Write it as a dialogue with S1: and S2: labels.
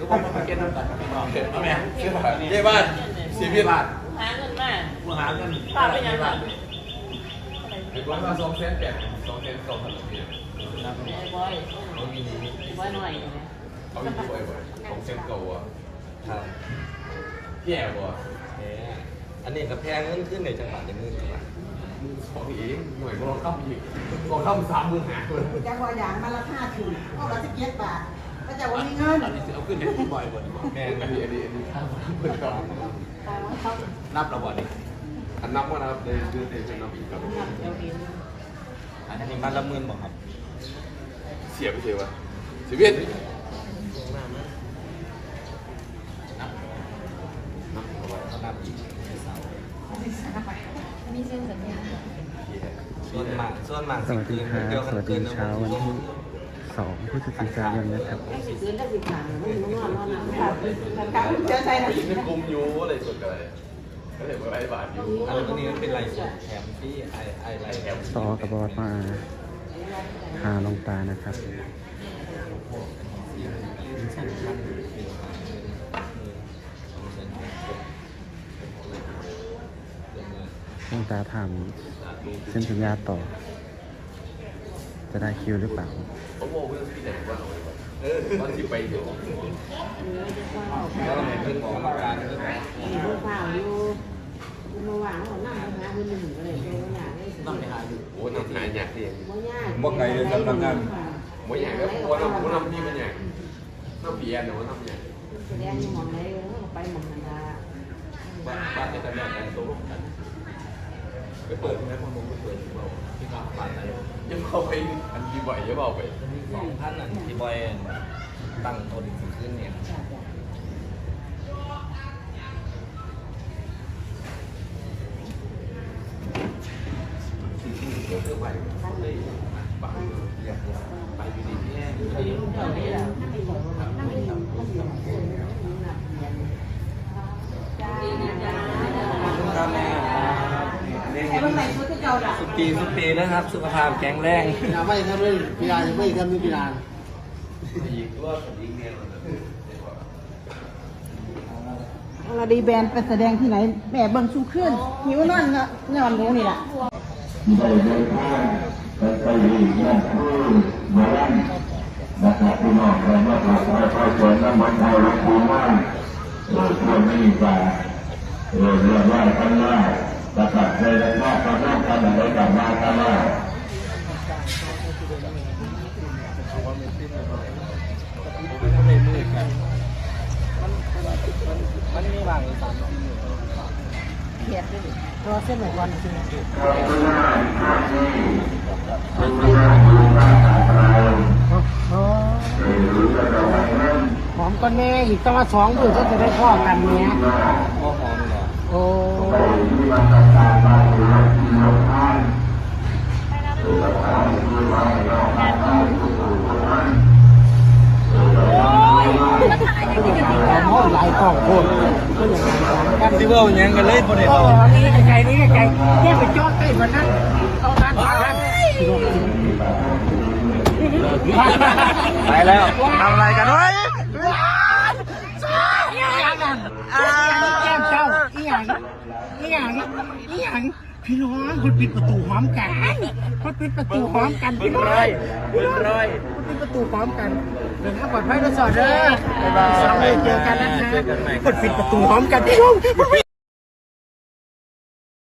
S1: ทำตัดกับพี่น้องเอาไหม
S2: เสียบาทเย้บ้านเสียพียบาท
S3: หาเงินมา
S1: กูหาเงิน
S3: ป้าไปยังไง
S2: ร้านมาสองแสนแปดสองแสนสองพันเพีย
S3: ไอ้บอย
S2: เขามีนี้
S3: บอยหน่อย
S2: เขามีด้วยบ่อยสองแสนเก่าอะ
S4: ครับ
S2: แย่บ่
S4: แหมอันนี้กับแพงเงินขึ้นในจังหวัดในมือจังหวัด
S2: สองเองหน่วยบอลข้ามอีกบอลข้ามสามหมื่นห้าคน
S5: จังหวะอย่างมาราคาถึงก็ละสิบเจ็ดบาท ก็จะว่ามีเงิน
S1: ตอนนี้เอาขึ้นให้บ่อยบ่อย
S4: แม่
S2: อันนี้อันนี้อันนี้ข้ามหมื่นเก้า
S1: นับระบอดนี่
S2: อันนับว่านะครับเดือนเดือนเดือนนับอีกครับ
S4: อันนี้บ้านละหมื่นบอกครับ
S2: เสียไปเสียวะเสียเวียด
S4: เขานับอีกเสา
S6: มีเส้นสัญญาณ
S4: ส่วนมากส่วนมาก
S7: สวัสดีครับสวัสดีเช้าวันที่ สองพฤศจิกายนนะครับ
S3: ไอ้สิคืนได้สิขาไม่รู้ว่านอนน้ำ
S5: ค่ะการเจอใจนะ
S2: ยิงเป็นกลุ่มอยู่อะไรส่วนกันเลยก็เลยไปบาทอยู่
S4: อันนี้มันเป็นลายสดแถมที่ไอไอไลท์แถม
S7: ซอกับบอสมาหาลงตานะครับลงตาทำเส้นสัญญาต่อ จะได้คิวหรือเปล่า
S2: เขาบอกเพื่อนที่ไหนว่าเอาไว้ก่อนเออวันที่ไปเดี๋ยว
S4: แล้วเราเป็นกรรมการด้วย
S3: มีผู้เฝ้าอยู่เมื่อวานเขานั่งหาคนหนึ่งเลยโดนอย่างนี้
S1: ต้องไปหาอยู่
S2: โอ้น้ำหายหยากเอง
S3: บ่ยาก
S4: บ่ไกลเลยสำนักงาน
S2: โอ้ยหยากแล้วโอ้น้ำโอ้น้ำนี่มันหยากน้ำเบียร์เนาะน้ำหยาก
S3: แสดงอยู่หมองไหนไปหมองนันดา
S4: บ้านบ้านจะทำแบบกันตกลงกัน ไปเปิดที่ไหนพวกมึงไปเปิดที่เราที่เขาบ้านไหน
S2: ยังเอาไปอันดีบ่อยยังเอาไป
S4: สองพันอะที่บอยตั้งทนขึ้นเนี่ย
S2: เดี๋ยวเธอไปเลยปังไปอยู่ดีแน่
S4: ครับแม่
S5: ไอ้เมื่อไหร่ชุดที่เก่าด่ะ
S4: สุปีสุปีนะครับ สุขภาพแข็งแรง
S1: อย่าไม่ทำเลยพี่ดาไม่ทำนี่พี่ดา
S2: อีกว่าอีกเนี่ย
S5: เราดีแบนไปแสดงที่ไหนแม่เบิ่งชูขึ้นหิวนอนเนาะนอนรู้นี่แหละ
S8: ได้เดินทางไปไปดีเยี่ยมผู้มาลันนะครับพี่น้องเรามาถวายพระสวนน้ำมันไทยหลวงปู่มั่นเออควรไม่มีกาเออเรื่องว่าท่านว่า ประกาศในระดับความร่วมกันในกับมาท่านว่า
S4: มันมีบางสาม
S5: เขียดด้วยรอเส้นหน่อยก่อนจริง
S8: เออรู้จะทำไมนั้น
S5: หอมก้อนแม่อีกต้องมาสองมือก็จะได้พ่อกันเนี้ย
S8: หาได้ทุกคน
S5: หอมหลายกล่องโคตรก็อย่างนั้นกัน
S4: ที่ว่าอย่างกันเลยประเดี๋ยว
S5: โอ้นี่ไกลนี่ไกลแค่ไปจอดใกล้มันนั่นเอานั่นเอานั่น
S4: ไปแล้วทำอะไรกันวะ
S5: แก้มเจ้าอีหยัง อีหยังอีหยังพี่น้องคนปิดประตูหอมกันคนปิดประตูหอมกันพี่น้อง
S4: บุญร้อย
S5: คนปิดประตูหอมกันเดินทางปลอดภัยนะสอดเด้อบ๊ายบายเจอกันนะคะคนปิดประตูหอมกันพี่น้อง